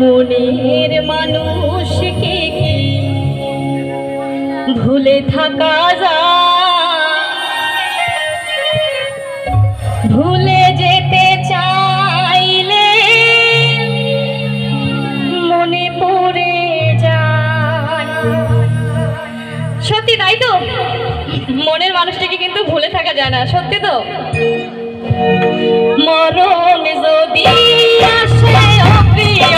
মনের মানুষকে ভুলে থাকা যায়? ভুলে যেতে চাইলে মনে পড়ে যায়। সত্যি তাই তো? মনের মানুষটাকে কিন্তু ভুলে থাকা যায় না, সত্যি তো? মরণ যদি আসে অপ্রিয়